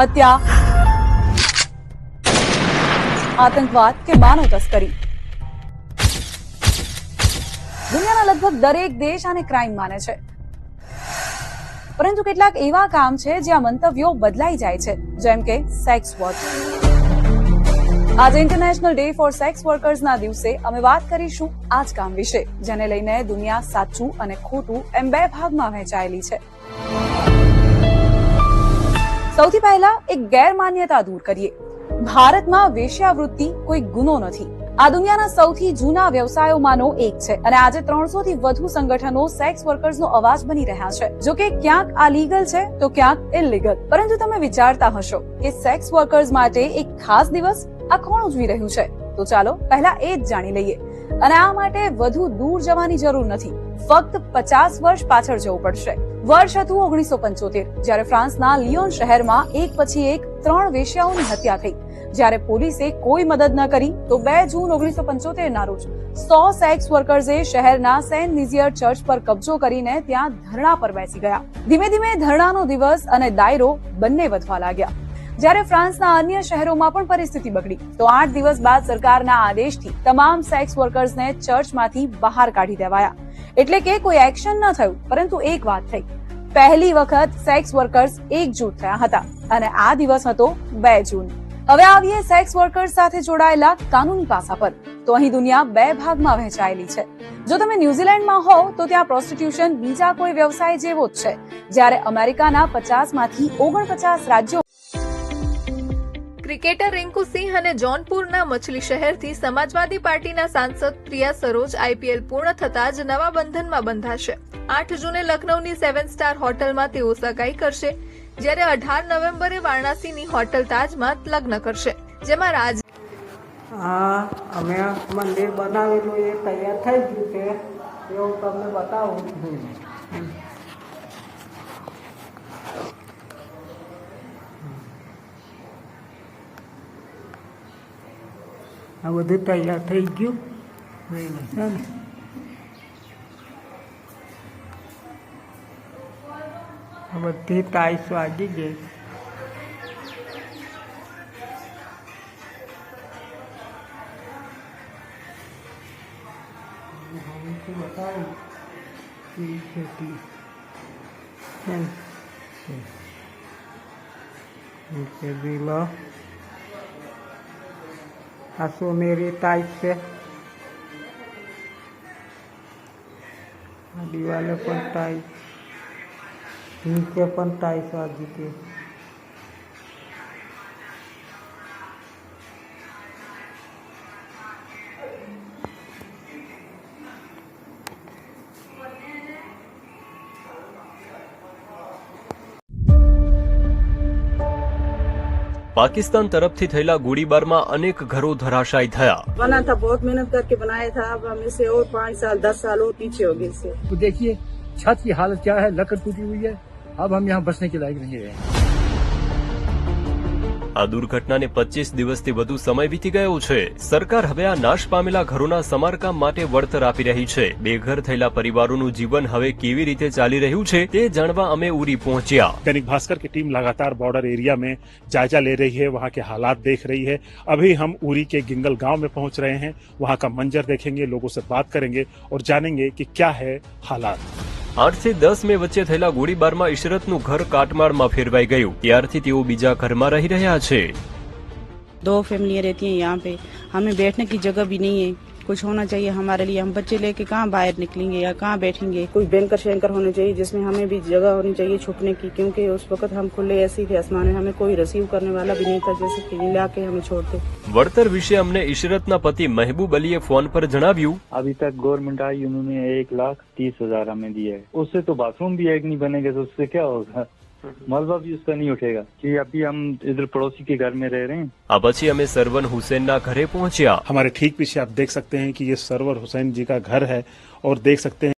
હત્યા આતંકવાદ કે માનવ તસ્કરી દુનિયાના લગભગ દરેક દેશ આને ક્રાઇમ માને છે પરંતુ કેટલાક એવા કામ છે જ્યાં મંતવ્યો બદલાઈ જાય છે જેમ કે સેક્સ વર્ક આજે ઇન્ટરનેશનલ ડે ફોર સેક્સ વર્કર્સના દિવસે અમે વાત કરીશું આ જ કામ વિશે જેને લઈને દુનિયા સાચું અને ખોટું એમ બે ભાગમાં વહેંચાયેલી છે સૌથી પહેલા એક ગેરમાન્યતા દૂર કરીએ. ભારતમાં વેશ્યાવૃત્તિ કોઈ ગુનો નથી. આ દુનિયાના સૌથી જૂના વ્યવસાયોમાંનો એક છે અને આજે ત્રણસો થી વધુ સંગઠનો સેક્સ વર્કર્સનો અવાજ બની રહ્યા છે. જો કે ક્યાંક આ લીગલ છે, તો ક્યાંક ઇલીગલ પરંતુ તમે વિચારતા હશો કે સેક્સ વર્કર્સ માટે એક ખાસ દિવસ આ કોણ ઉજવી રહ્યું છે? તો ચાલો પહેલા એ જ જાણી લઈએ. અને આ માટે વધુ દૂર જવાની જરૂર નથી. ફક્ત પચાસ વર્ષ પાછળ જવું પડશે. વર્ષ હતું ઓગણીસો પંચોતેર, જ્યારે ફ્રાન્સના લિયોન શહેરમાં એક પછી એક ત્રણ વેશ્યાઓની હત્યા થઈ. જ્યારે પોલીસે કોઈ મદદ ન કરી, તો બે જૂન ઓગણીસો પંચોતેર ના રોજ સો સેક્સ વર્કર્સે શહેરના સેન્ટ નિઝિયર ચર્ચ પર કબજો કરીને ત્યાં ધરણા પર બેસી ગયા. ધીમે ધીમે ધરણાનો દિવસ અને દાયરો બંને વધવા લાગ્યા. જ્યારે ફ્રાન્સના અન્ય શહેરોમાં પણ પરિસ્થિતિ બગડી, તો આઠ દિવસ બાદ સરકારના આદેશથી તમામ સેક્સ વર્કર્સને ચર્ચમાંથી બહાર કાઢી દેવાયા. એટલે કે કોઈ એક્શન ન થયું, પરંતુ એક વાત થઈ. પહેલી વખત સેક્સ વર્કર્સ એકજૂટ થયા હતા અને આ દિવસ હતો બે જૂન. હવે આવીએ સેક્સ વર્કર્સ સાથે જોડાયેલા કાનૂની પાસા પર. તો અહીં દુનિયા બે ભાગમાં વહેંચાયેલી છે. જો તમે ન્યુઝીલેન્ડમાં હોવ, તો ત્યાં પ્રોસ્ટિટ્યુશન બીજા કોઈ વ્યવસાય જેવો જ છે. જ્યારે અમેરિકાના પચાસમાંથી ઓગણપચાસ રાજ્યો ક્રિકેટર રિંકુ સિંહ અને જોનપુરના મછલી શહેરથી સમાજવાદી પાર્ટીના સાંસદ પ્રિયા સરોજ આઈપીએલ પૂર્ણ થતાં જ નવા બંધનમાં બંધાશે. આઠ જૂને લખનૌની સેવન સ્ટાર હોટલમાં તેઓ સગાઈ કરશે, જ્યારે અઢાર નવેમ્બરે વારાણસીની હોટલ તાજમાં લગ્ન કરશે, જેમાં રાજ હા, અમે મંદિર બનાવેલું એ તૈયાર થઈ ગયું છે એ હું તમને બતાવું આ બધું તૈયાર થઈ ગયું. છે ને આ બધી ટાઈસ વાગી ગઈ. બતાવું ખેતી દિલો આ સોનેરી ટાઈપ છે. આ દિવાલે પણ ટાઈસ નીચે પણ ટાઈસ વાગી હતી પાકિસ્તાન તરફથી થયેલા ગોળીબારમાં અનેક ઘરો ધરાશાયી થયા बना था बहुत मेहनत करके बनाया था अब हम इसे और पाँच साल दस साल और पीछे हो गए इससे तो देखिए छत की हालत क्या है लकड़ टूटी हुई है अब हम यहाँ बसने के लायक नहीं रहे આ દુર્ઘટનાને પચીસ દિવસથી વધુ સમય વીતી ગયો છે સરકાર હવે આ નાશ પામેલા ઘરોના સમારકામ માટે વળતર આપી રહી છે બેઘર થયેલા પરિવારોનું જીવન હવે કેવી રીતે ચાલી રહ્યું છે તે જાણવા અમે ઉરી પહોંચ્યા दैनिक भास्कर की टीम लगातार बॉर्डर एरिया में जायजा ले रही है वहां के हालात देख रही है अभी हम उरी के गिंगल गांव में पहुंच रहे हैं वहां का मंजर देखेंगे लोगों से बात करेंगे और जानेंगे कि क्या है हालात આઠથી દસ મે વચ્ચે થયેલા ગોળીબારમાં ઈશરતનું ઘર કાટમાળમાં ફેરવાઈ ગયું. ત્યારથી તેઓ બીજા ઘરમાં રહી રહ્યા છે. દો ફેમિલિયા રહેતી હૈ યહાં પે. હમે બેઠને કી જગહ ભી નહીં હૈ. कुछ होना चाहिए हमारे लिए हम बच्चे लेके कहाँ बाहर निकलेंगे या कहाँ बैठेंगे कोई बैंकर शैंकर होने चाहिए जिसमें हमें भी जगह होनी चाहिए छुपने की क्योंकि उस वक्त हम खुले ऐसे ही थे आसमान में हमें कोई रिसीव करने वाला भी नहीं था जैसे कि ला के हमें छोड़ते વળતર વિશે અમને ઈશરતના પતિ મહેબૂબ અલીએ ફોન પર જણાવ્યું अभी तक गवर्नमेंट आई उन्होंने एक लाख तीस हजार हमें दिया है उससे तो बाथरूम भी एक नहीं बनेगा तो उससे क्या होगा हम्म। मलबा भी उसका नहीं उठेगा कि अभी हम इधर पड़ोसी के घर में रह रहे हैं। अब अच्छी हमें सरवन हुसैन ना घरे पहुँचा हमारे ठीक पीछे आप देख सकते हैं कि ये सरवर हुसैन जी का घर है और देख सकते हैं